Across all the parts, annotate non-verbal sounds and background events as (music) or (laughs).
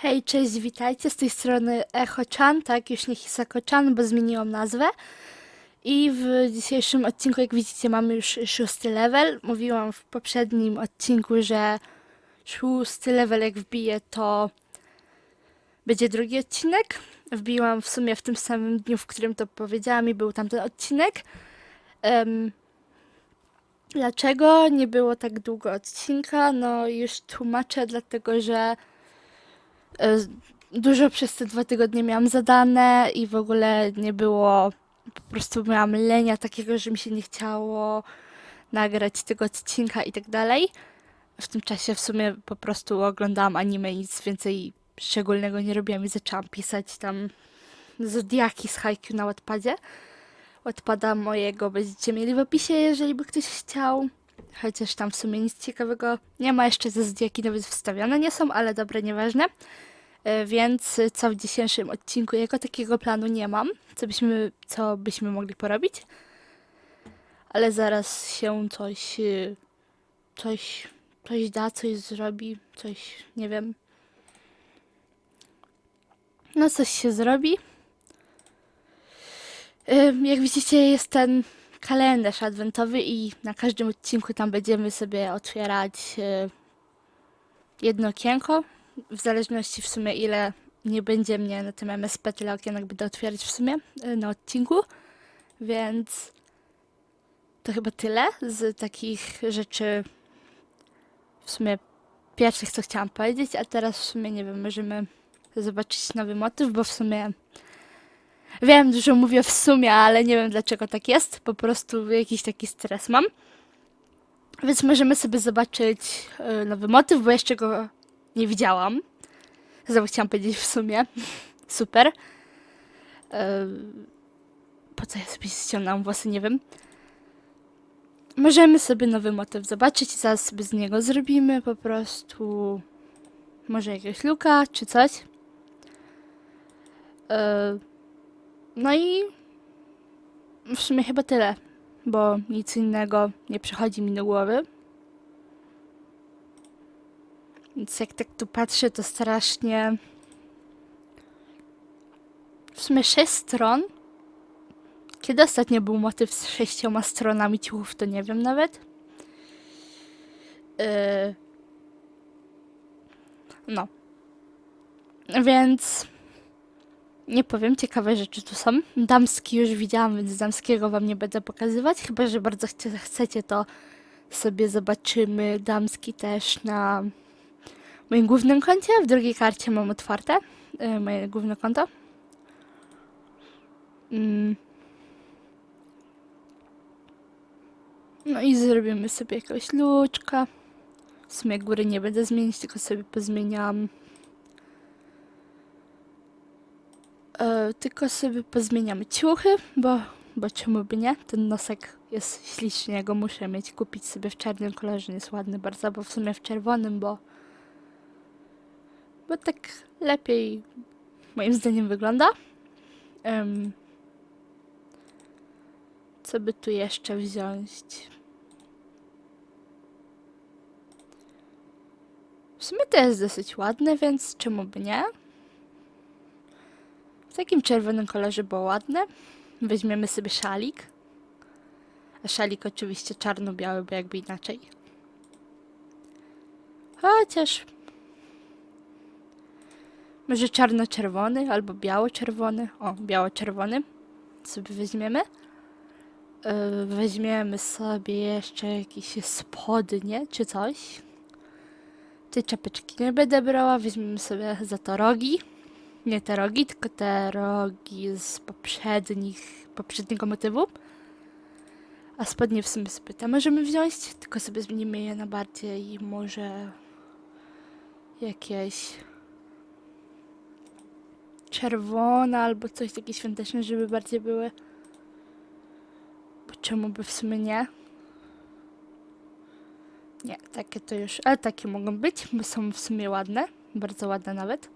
Hej, cześć, witajcie. Z tej strony Echo-chan, tak, już nie Hisako-chan, bo zmieniłam nazwę. I w dzisiejszym odcinku, jak widzicie, mamy już szósty level. Mówiłam w poprzednim odcinku, że szósty level jak wbiję, to będzie drugi odcinek. Wbiłam w sumie w tym samym dniu, w którym to powiedziałam i był tamten odcinek. Em, dlaczego nie było tak długo odcinka? No już tłumaczę, dlatego że dużo przez te dwa tygodnie miałam zadane i w ogóle nie było, po prostu miałam lenia takiego, że mi się nie chciało nagrać tego odcinka i tak dalej. W tym czasie w sumie po prostu oglądałam anime i nic więcej szczególnego nie robiłam i zaczęłam pisać tam zodiaki z Haikyuu na Wattpadzie. Wattpada mojego będziecie mieli w opisie, jeżeli by ktoś chciał. Chociaż tam w sumie nic ciekawego nie ma, jeszcze ze zodiaki nawet wstawione nie są, ale dobre, nieważne. E, Więc co w dzisiejszym odcinku, jako takiego planu nie mam, co byśmy, co byśmy mogli porobić. Ale zaraz się coś, y, coś, coś da, coś zrobi, coś, nie wiem. No coś się zrobi. Ym, Jak widzicie, jest ten kalendarz adwentowy i na każdym odcinku tam będziemy sobie otwierać jedno okienko. W zależności w sumie ile nie będzie mnie na tym MSP, tyle okienek będę otwierać w sumie y, na odcinku. Więc to chyba tyle z takich rzeczy w sumie pierwszych, co chciałam powiedzieć, a teraz w sumie nie wiem, możemy zobaczyć nowy motyw, bo w sumie Wiem, że mówię w sumie, ale nie wiem dlaczego tak jest. Po prostu jakiś taki stres mam. Więc możemy sobie zobaczyć e, nowy motyw, bo jeszcze go nie widziałam. Znowu chciałam powiedzieć w sumie. Super. E, Po co ja sobie ściągnęłam włosy, nie wiem. Możemy sobie nowy motyw zobaczyć i zaraz sobie z niego zrobimy po prostu może jakiegoś luka czy coś. E, no i w sumie chyba tyle, bo nic innego nie przychodzi mi do głowy. Więc jak tak tu patrzę, to strasznie. W sumie sześć stron. Kiedy ostatnio był motyw z sześcioma stronami ciuchów, to nie wiem nawet. Yy... No. Więc nie powiem, ciekawe rzeczy tu są. Damski już widziałam, więc damskiego wam nie będę pokazywać. Chyba, że bardzo chcecie, to sobie zobaczymy damski też na moim głównym koncie. W drugiej karcie mam otwarte y, moje główne konto. Mm. No i zrobimy sobie jakiegoś luczka. W sumie góry nie będę zmienić, tylko sobie pozmieniam. E, tylko sobie pozmieniamy ciuchy, bo, bo czemu by nie? Ten nosek jest śliczny, ja go muszę mieć, kupić sobie w czarnym kolorze, jest ładny bardzo, bo w sumie w czerwonym, bo bo tak lepiej moim zdaniem wygląda. Em, co by tu jeszcze wziąć? W sumie to jest dosyć ładne, więc czemu by nie? W takim czerwonym kolorze było ładne. Weźmiemy sobie szalik. A szalik oczywiście czarno-biały, bo jakby inaczej. Chociaż... Może czarno-czerwony albo biało-czerwony. O, biało-czerwony. Sobie weźmiemy. Yy, weźmiemy sobie jeszcze jakieś spodnie czy coś. Tej czapeczki nie będę brała. Weźmiemy sobie za to rogi nie te rogi, tylko te rogi z poprzednich, poprzedniego motywu. A spodnie w sumie sobie te możemy wziąć, tylko sobie zmienimy je na bardziej może jakieś czerwone albo coś takie świąteczne, żeby bardziej były. Bo czemu by w sumie nie? Nie, takie to już, ale takie mogą być, bo są w sumie ładne, bardzo ładne nawet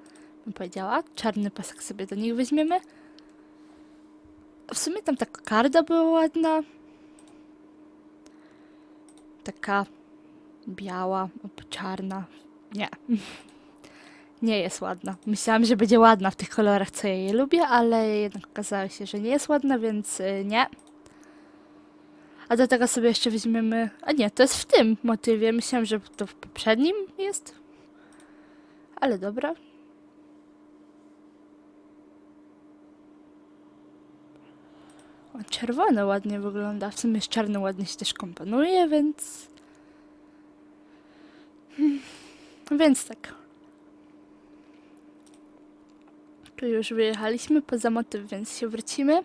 bym powiedziała. Czarny pasek sobie do nich weźmiemy. W sumie tam ta karda była ładna. Taka biała albo czarna. Nie. (laughs) nie jest ładna. Myślałam, że będzie ładna w tych kolorach, co ja je lubię, ale jednak okazało się, że nie jest ładna, więc y, nie. A do tego sobie jeszcze weźmiemy. A nie, to jest w tym motywie. Myślałam, że to w poprzednim jest. Ale dobra. O, czerwone ładnie wygląda. W sumie z czarnym ładnie się też komponuje, więc. Hmm. Więc tak. Tu już wyjechaliśmy poza motyw, więc się wrócimy.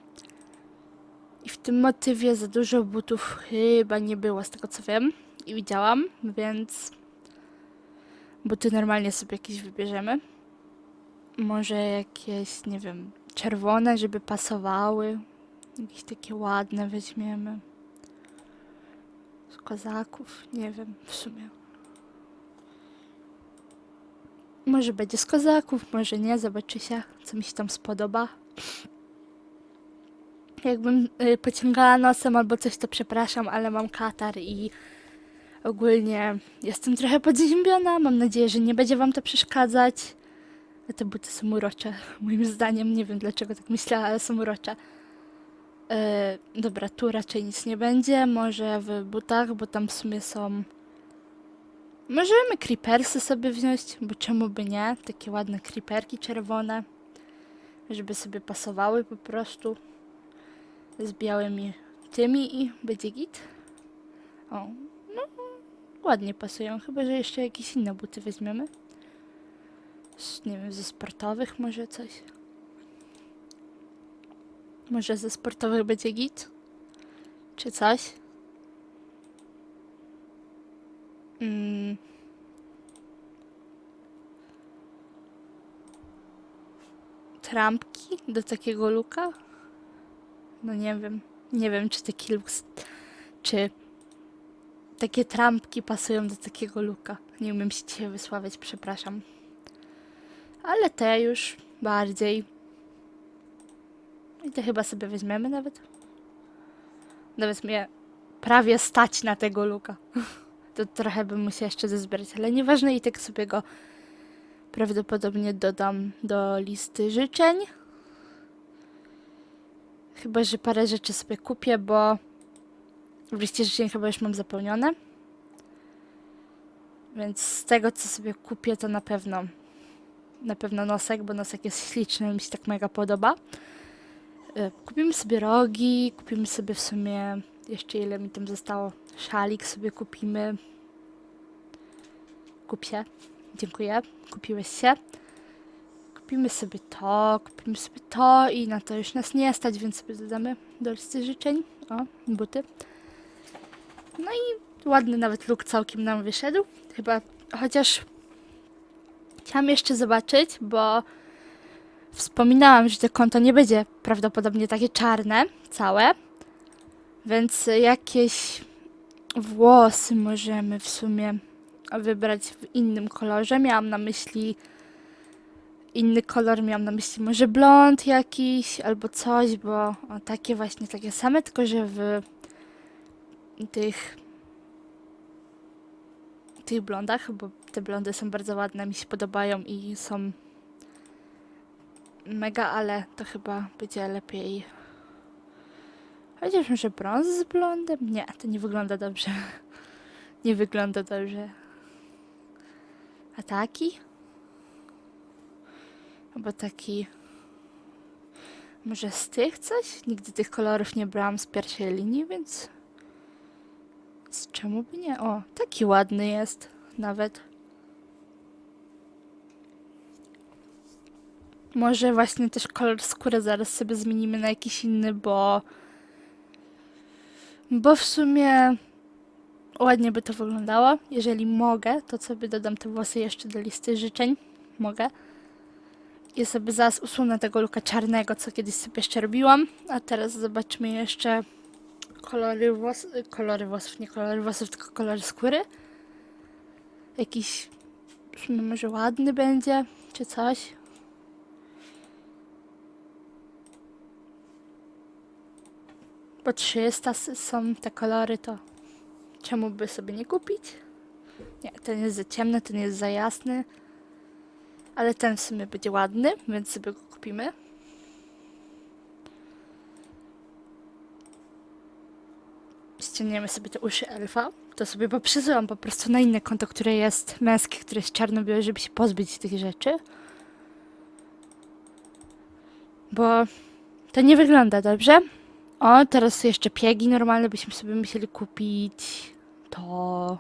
I w tym motywie za dużo butów chyba nie było, z tego co wiem i widziałam, więc buty normalnie sobie jakieś wybierzemy. Może jakieś, nie wiem, czerwone, żeby pasowały. Jakieś takie ładne weźmiemy. Z kozaków, nie wiem, w sumie. Może będzie z kozaków, może nie, zobaczy się, co mi się tam spodoba. Jakbym y, pociągała nosem albo coś, to przepraszam, ale mam katar i ogólnie jestem trochę podziębiona. Mam nadzieję, że nie będzie wam to przeszkadzać. Te buty są urocze, moim zdaniem. Nie wiem dlaczego tak myślę, ale są urocze. E, dobra, tu raczej nic nie będzie. Może w butach, bo tam w sumie są. Możemy creepersy sobie wziąć, bo czemu by nie? Takie ładne creeperki czerwone, żeby sobie pasowały po prostu z białymi tymi i będzie git. O, no ładnie pasują, chyba że jeszcze jakieś inne buty weźmiemy. Z, nie wiem, ze sportowych może coś. Może ze sportowych będzie git? Czy coś? Mm. Trampki do takiego luka? No nie wiem. Nie wiem, czy taki s- czy takie trampki pasują do takiego luka. Nie umiem się dzisiaj wysławiać, przepraszam. Ale te już bardziej. I te chyba sobie weźmiemy nawet. Nawet mnie prawie stać na tego luka. (laughs) To trochę bym musiała jeszcze zezbierać, ale nieważne i tak sobie go prawdopodobnie dodam do listy życzeń. Chyba, że parę rzeczy sobie kupię, bo w liście życzeń chyba już mam zapełnione. Więc z tego, co sobie kupię, to na pewno na pewno nosek, bo nosek jest śliczny i mi się tak mega podoba. E, Kupimy sobie rogi, kupimy sobie w sumie jeszcze ile mi tam zostało. Szalik sobie kupimy. Kup się. Dziękuję. Kupiłeś się. Kupimy sobie to, kupimy sobie to i na to już nas nie stać, więc sobie dodamy do listy życzeń. O, buty. No i ładny nawet look całkiem nam wyszedł. Chyba, chociaż chciałam jeszcze zobaczyć, bo wspominałam, że to konto nie będzie prawdopodobnie takie czarne, całe. Więc jakieś włosy możemy w sumie wybrać w innym kolorze. Miałam na myśli inny kolor, miałam na myśli może blond jakiś albo coś, bo takie właśnie, takie same, tylko że w tych tych blondach, bo te blondy są bardzo ładne, mi się podobają i są mega, ale to chyba będzie lepiej. Chociaż może brąz z blondem? Nie, to nie wygląda dobrze. (laughs) Nie wygląda dobrze. A taki? Albo taki. Może z tych coś? Nigdy tych kolorów nie brałam z pierwszej linii, więc. Z czemu by nie? O, taki ładny jest nawet. Może właśnie też kolor skóry zaraz sobie zmienimy na jakiś inny, bo. Bo w sumie ładnie by to wyglądało. Jeżeli mogę, to sobie dodam te włosy jeszcze do listy życzeń. Mogę. I sobie zaraz usunę tego luka czarnego, co kiedyś sobie jeszcze robiłam. A teraz zobaczmy jeszcze kolory włosów. Kolory włosów, nie kolory włosów, tylko kolory skóry. Jakiś. w sumie Może ładny będzie, czy coś. Po 300 s- są te kolory, to czemu by sobie nie kupić? Nie, ten jest za ciemny, ten jest za jasny. Ale ten w sumie będzie ładny, więc sobie go kupimy. Ściągniemy sobie te uszy elfa. To sobie poprzesyłam po prostu na inne konto, które jest męskie, które jest czarno-białe, żeby się pozbyć tych rzeczy. Bo to nie wygląda dobrze. O, teraz jeszcze piegi normalne byśmy sobie musieli kupić. To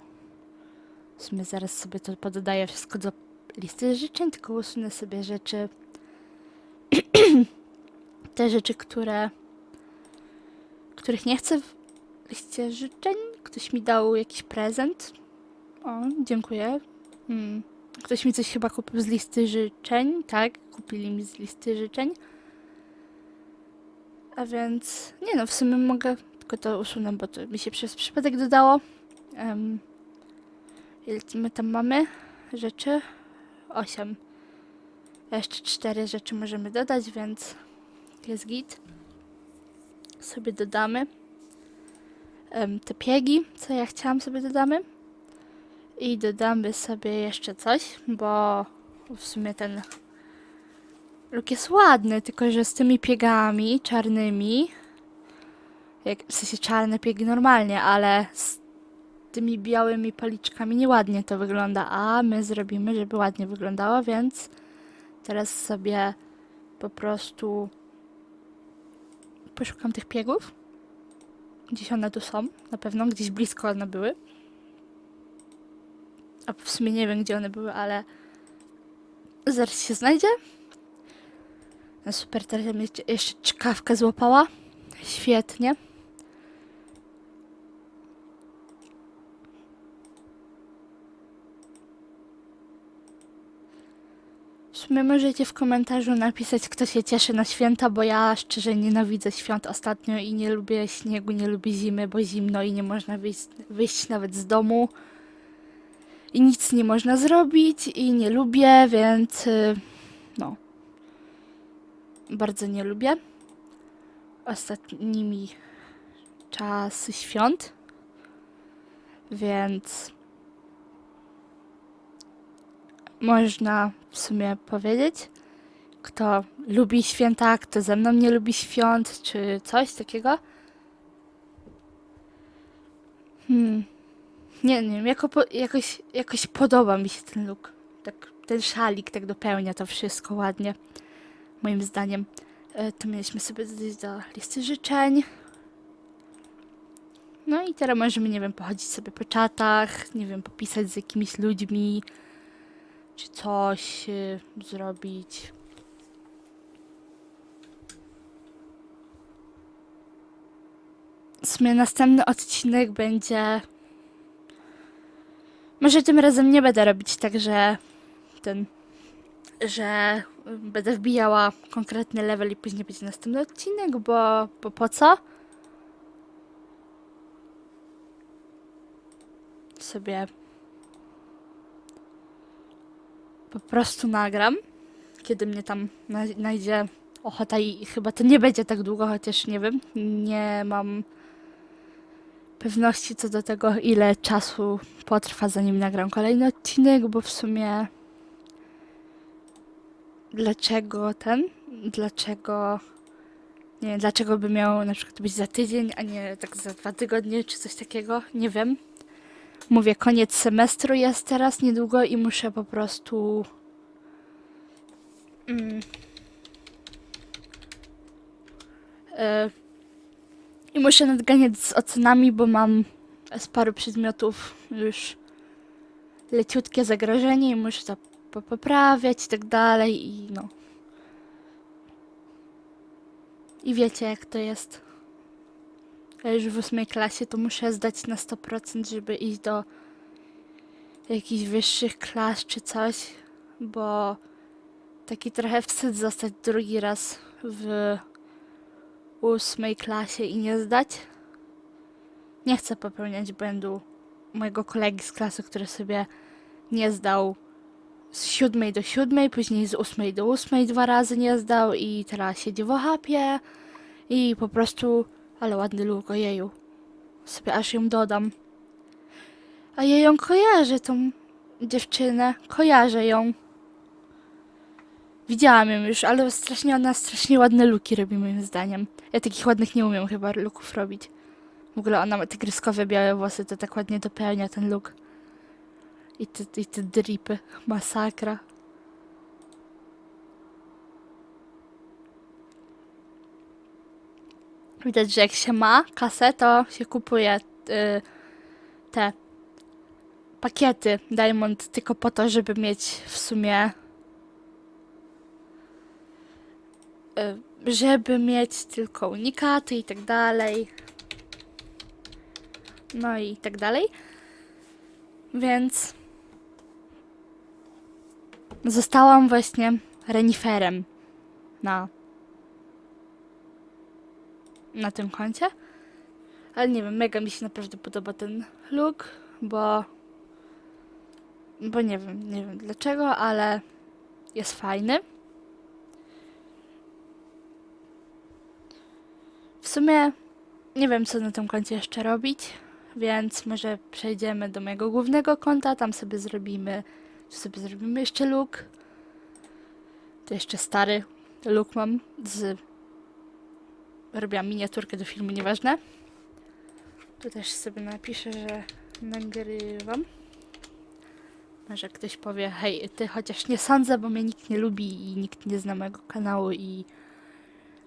w sumie zaraz sobie to pododaję wszystko do listy życzeń, tylko usunę sobie rzeczy. (clears throat) Te rzeczy, które. których nie chcę w liście życzeń. Ktoś mi dał jakiś prezent. O, dziękuję. Hmm. Ktoś mi coś chyba kupił z listy życzeń. Tak, kupili mi z listy życzeń. A więc. Nie no, w sumie mogę. Tylko to usunę, bo to mi się przez przypadek dodało. Um, ile my tam mamy rzeczy? 8. Jeszcze 4 rzeczy możemy dodać, więc jest git. Sobie dodamy. Em, te piegi, co ja chciałam sobie dodamy. I dodamy sobie jeszcze coś, bo w sumie ten look jest ładny, tylko że z tymi piegami czarnymi, jak, w sensie czarne piegi normalnie, ale z tymi białymi policzkami nieładnie to wygląda, a my zrobimy, żeby ładnie wyglądało, więc teraz sobie po prostu poszukam tych piegów. Gdzieś one tu są, na pewno, gdzieś blisko one były. A w sumie nie wiem, gdzie one były, ale zaraz się znajdzie. No super, teraz jeszcze czkawkę złapała. Świetnie. W sumie możecie w komentarzu napisać, kto się cieszy na święta, bo ja szczerze nienawidzę świąt ostatnio i nie lubię śniegu, nie lubię zimy, bo zimno i nie można wyjść, wyjść nawet z domu. I nic nie można zrobić i nie lubię, więc y, no. Bardzo nie lubię. Ostatnimi czasy świąt. Więc można w sumie powiedzieć, kto lubi święta, kto ze mną nie lubi świąt, czy coś takiego. Hmm. Nie, nie wiem, jako jakoś, jakoś podoba mi się ten look. Tak, ten szalik tak dopełnia to wszystko ładnie, moim zdaniem. E, to mieliśmy sobie dodać do listy życzeń. No i teraz możemy, nie wiem, pochodzić sobie po czatach, nie wiem, popisać z jakimiś ludźmi, czy coś y, zrobić. W sumie następny odcinek będzie. Może tym razem nie będę robić tak, że ten. Że będę wbijała konkretny level i później będzie następny odcinek, bo, bo po co? Sobie po prostu nagram, kiedy mnie tam na- znajdzie ochota i chyba to nie będzie tak długo, chociaż nie wiem, nie mam pewności co do tego, ile czasu potrwa, zanim nagram kolejny odcinek, bo w sumie dlaczego ten, dlaczego nie wiem, dlaczego by miał na przykład być za tydzień, a nie tak za dwa tygodnie, czy coś takiego, nie wiem. Mówię, koniec semestru jest teraz niedługo i muszę po prostu. Mm, e, I muszę nadganiać z ocenami, bo mam z paru przedmiotów już leciutkie zagrożenie i muszę to po- poprawiać i tak dalej i no. I wiecie jak to jest. Ja już w ósmej klasie to muszę zdać na 100%, żeby iść do jakichś wyższych klas czy coś, bo taki trochę wstyd zostać drugi raz w ósmej klasie i nie zdać. Nie chcę popełniać błędu mojego kolegi z klasy, który sobie nie zdał z siódmej do siódmej, później z ósmej do ósmej dwa razy nie zdał i teraz siedzi w ochapie i po prostu, ale ładny look, ojeju. Sobie aż ją dodam. A ja ją kojarzę, tą dziewczynę. Kojarzę ją. Widziałam ją już, ale strasznie ona strasznie ładne luki robi moim zdaniem. Ja takich ładnych nie umiem chyba luków robić. W ogóle ona ma te gryskowe białe włosy, to tak ładnie dopełnia ten look. I te, i te dripy. Masakra. Widać, że jak się ma kasę, to się kupuje y, te pakiety Diamond tylko po to, żeby mieć w sumie y, żeby mieć tylko unikaty i tak dalej. No i tak dalej. Więc zostałam właśnie reniferem na na tym koncie. Ale nie wiem, mega mi się naprawdę podoba ten look, bo bo nie wiem, nie wiem dlaczego, ale jest fajny. W sumie nie wiem, co na tym koncie jeszcze robić, więc może przejdziemy do mojego głównego konta, tam sobie zrobimy, tu sobie zrobimy jeszcze look. To jeszcze stary look mam z... Robiłam miniaturkę do filmu, nieważne. Tu też sobie napiszę, że nagrywam. Może ktoś powie, hej, ty chociaż nie sądzę, bo mnie nikt nie lubi i nikt nie zna mojego kanału i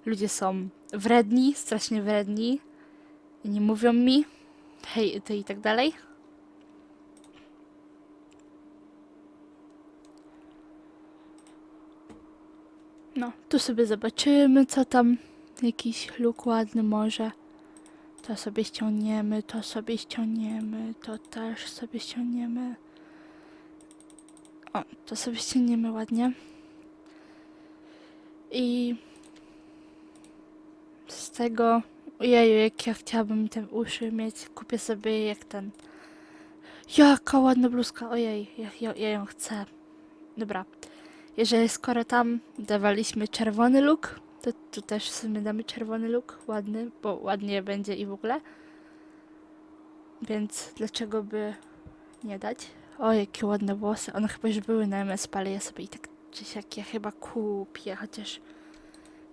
ludzie są wredni, strasznie wredni i nie mówią mi hej, ty i tak dalej. No, tu sobie zobaczymy, co tam jakiś luk ładny może. To sobie ściągniemy, to sobie ściągniemy, to też sobie ściągniemy. O, to sobie ściągniemy ładnie. I z tego, ojeju, jak ja chciałabym te uszy mieć, kupię sobie jak ten. Jaka ładna bluzka, ojej, ja, ja, ja ją chcę. Dobra, jeżeli skoro tam dawaliśmy czerwony look, to tu też w sumie damy czerwony look, ładny, bo ładnie będzie i w ogóle. Więc dlaczego by nie dać? O, jakie ładne włosy. One chyba już były na MSP, ale ja sobie i tak czy siak je chyba kupię, chociaż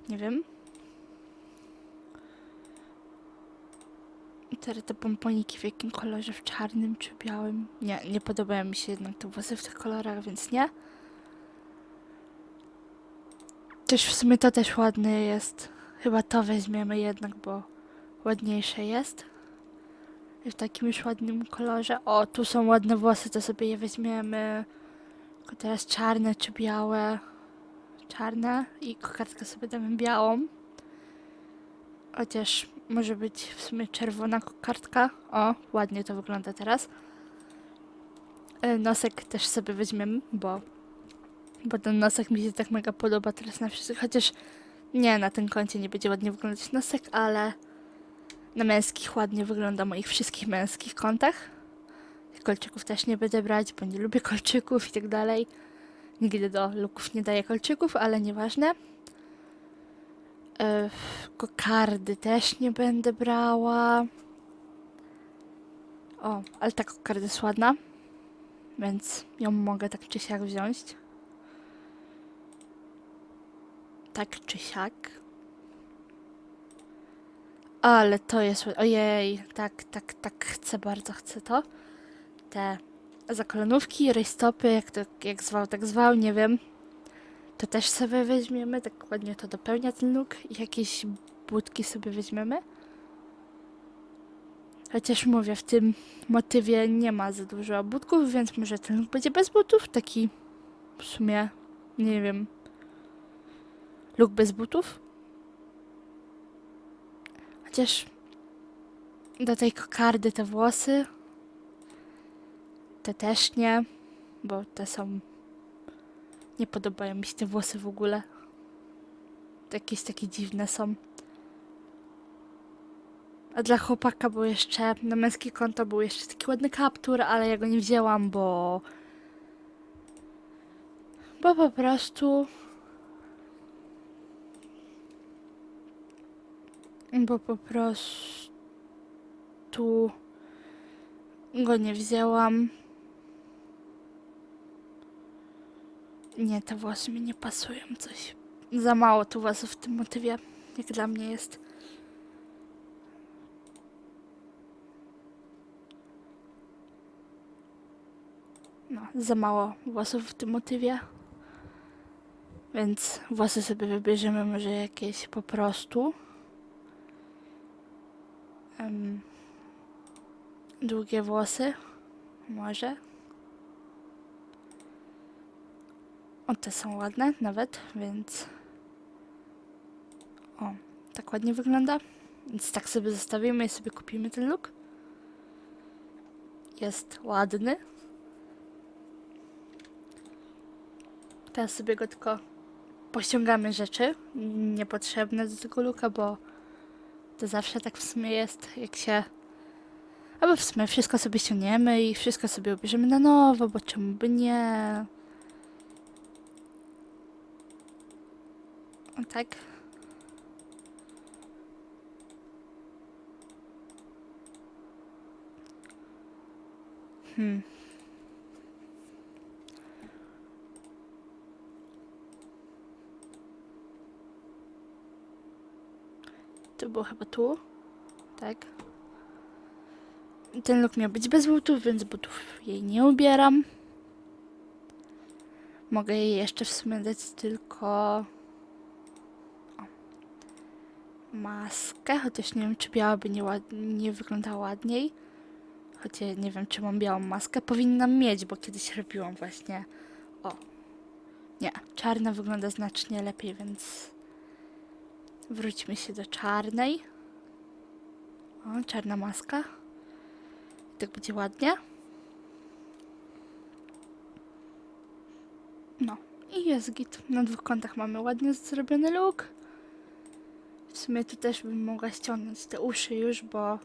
nie wiem. Teraz te pomponiki w jakim kolorze? W czarnym czy białym? Nie, nie podobają mi się jednak te włosy w tych kolorach, więc nie. Też w sumie to też ładne jest. Chyba to weźmiemy jednak, bo ładniejsze jest. I w takim już ładnym kolorze. O, tu są ładne włosy, to sobie je weźmiemy. Tylko teraz czarne czy białe. Czarne i kokardkę sobie damy białą. Chociaż może być w sumie czerwona kokardka. O, ładnie to wygląda teraz. E, Nosek też sobie weźmiemy, bo, bo ten nosek mi się tak mega podoba teraz na wszystkich. Chociaż nie, na tym koncie nie będzie ładnie wyglądać nosek, ale na męskich ładnie wygląda moich wszystkich męskich kontach. Kolczyków też nie będę brać, bo nie lubię kolczyków i tak dalej. Nigdy do luków nie daję kolczyków, ale nieważne. E, kokardy też nie będę brała. O, ale ta kokarda jest ładna, więc ją mogę tak czy siak wziąć. Tak czy siak. Ale to jest. Ojej, tak, tak, tak, chcę, bardzo chcę to. Te zakolonówki, rejstopy, jak to jak zwał, tak zwał, nie wiem. To też sobie weźmiemy, tak ładnie to dopełnia ten look. Jakieś budki sobie weźmiemy. Chociaż mówię, w tym motywie nie ma za dużo budków, więc może ten będzie bez butów. Taki w sumie, nie wiem. Look bez butów? Chociaż do tej kokardy te włosy. Te też nie, bo te są. Nie podobają mi się te włosy w ogóle. Jakieś takie dziwne są. A dla chłopaka był jeszcze, na męskie konto był jeszcze taki ładny kaptur, ale ja go nie wzięłam, bo... Bo po prostu... Bo po prostu... Go nie wzięłam. Nie, te włosy mi nie pasują coś. Za mało tu włosów w tym motywie, jak dla mnie jest. No, za mało włosów w tym motywie. Więc włosy sobie wybierzemy może jakieś po prostu. Em, długie włosy. Może. O, te są ładne nawet, więc... O, tak ładnie wygląda. Więc tak sobie zostawimy i sobie kupimy ten look. Jest ładny. Teraz sobie go tylko pościągamy rzeczy niepotrzebne do tego looka, bo to zawsze tak w sumie jest, jak się... Albo w sumie wszystko sobie ściągniemy i wszystko sobie ubierzemy na nowo, bo czemu by nie... O tak. Hmm. To było chyba tu. Tak. Ten look miał być bez butów, więc butów jej nie ubieram. Mogę jej jeszcze w sumie dać tylko o, maskę, chociaż nie wiem, czy biała by nie, nie wyglądała ładniej. Choć ja nie wiem, czy mam białą maskę. Powinnam mieć, bo kiedyś robiłam właśnie. O. Nie, czarna wygląda znacznie lepiej, więc wróćmy się do czarnej. O, czarna maska. Tak będzie ładnie. No i jest git. Na dwóch kątach mamy ładnie zrobiony look. W sumie tu też bym mogła ściągnąć te uszy już, bo...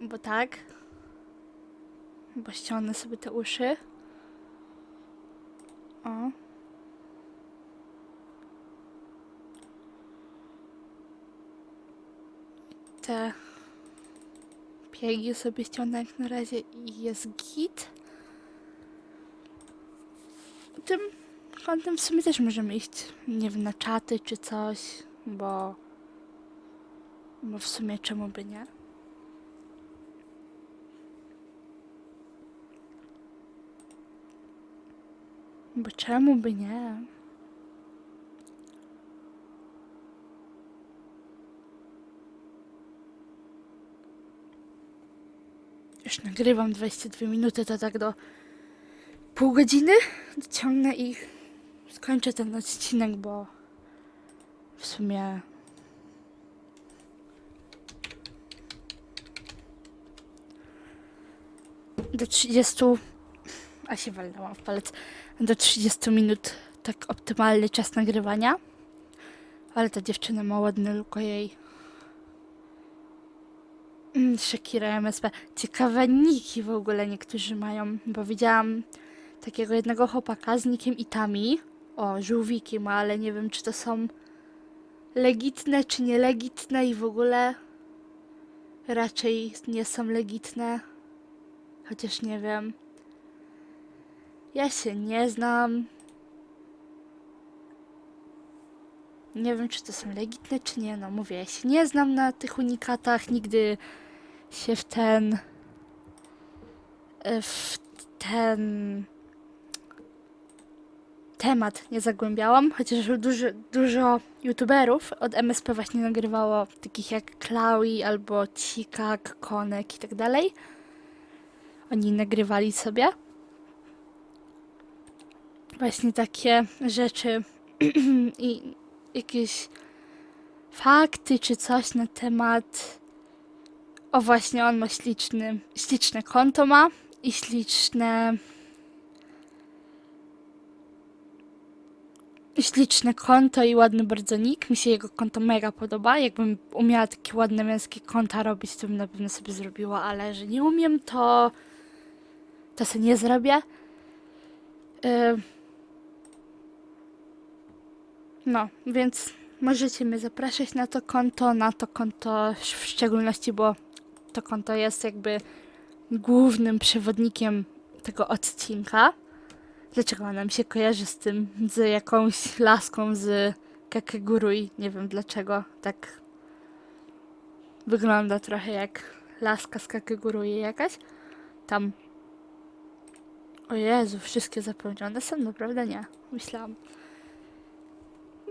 Bo tak. Bo ściągnę sobie te uszy. O. Te piegi sobie ściągnę na razie i jest git. Tym kątem w sumie też możemy iść, nie wiem, na czaty czy coś, bo... Bo w sumie czemu by nie? Bo czemu by nie? Już nagrywam 22 minuty, to tak do pół godziny dociągnę i skończę ten odcinek, bo w sumie do 30 a się walnęłam w palec do 30 minut tak optymalny czas nagrywania ale ta dziewczyna ma ładny look jej Mm, Shakira MSP. Ciekawe niki w ogóle niektórzy mają, bo widziałam takiego jednego chłopaka z nikiem Itami. O, żółwiki ma, ale nie wiem, czy to są legitne, czy nielegitne i w ogóle raczej nie są legitne. Chociaż nie wiem. Ja się nie znam. Nie wiem, czy to są legitne, czy nie. No mówię, ja się nie znam na tych unikatach. Nigdy się w ten. e, w ten temat nie zagłębiałam, chociaż dużo, dużo youtuberów od MSP właśnie nagrywało, takich jak Klaui albo Cikak, Konek i tak dalej. Oni nagrywali sobie właśnie takie rzeczy (clears throat) i jakieś fakty czy coś na temat. O właśnie, on ma śliczny, śliczne konto ma i śliczne. Śliczne konto i ładny bardzo nick. Mi się jego konto mega podoba. Jakbym umiała takie ładne męskie konta robić, to bym na pewno sobie zrobiła, ale że nie umiem, to. to sobie nie zrobię. Y, No, więc możecie mnie zapraszać na to konto, na to konto w szczególności, bo to konto jest jakby głównym przewodnikiem tego odcinka. Dlaczego ona mi się kojarzy z tym, z jakąś laską z Kakegurui? Nie wiem dlaczego. Tak wygląda trochę jak laska z Kakegurui jakaś. Tam. O Jezu, wszystkie zapełnione są? Naprawdę nie. Myślałam.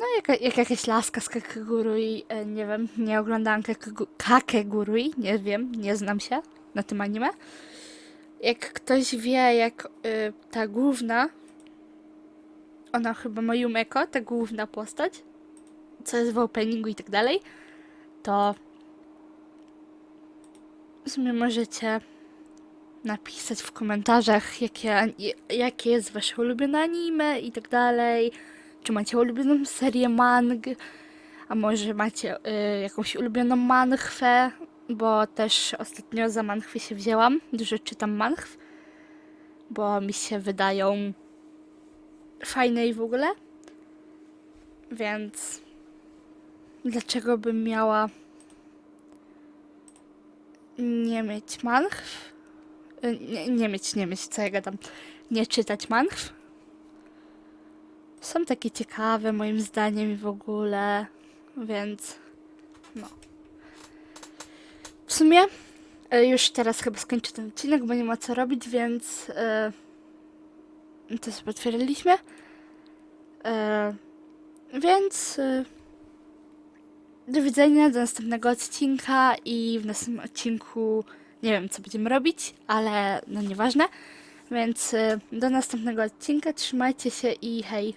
No, jak, jak jakaś laska z Kakegurui, e, nie wiem, nie oglądałam Kakegu- Kakegurui, nie wiem, nie znam się na tym anime. Jak ktoś wie, jak y, ta główna, ona chyba ma Yumeko, ta główna postać, co jest w openingu i tak dalej, to w sumie możecie napisać w komentarzach, jakie, jakie jest wasze ulubione anime i tak dalej. Czy macie ulubioną serię mang, a może macie y, jakąś ulubioną manchwę, bo też ostatnio za manchwy się wzięłam. Dużo czytam manchw, bo mi się wydają fajne i w ogóle. Więc dlaczego bym miała nie mieć manchw? Y, Nie, nie mieć, nie mieć, co ja gadam. Nie czytać manchw. Są takie ciekawe moim zdaniem i w ogóle, więc no. W sumie e, już teraz chyba skończę ten odcinek, bo nie ma co robić, więc e, to sobie otwieraliśmy. E, więc e, do widzenia, do następnego odcinka i w następnym odcinku nie wiem co będziemy robić, ale no nieważne. Więc do następnego odcinka, trzymajcie się i hej!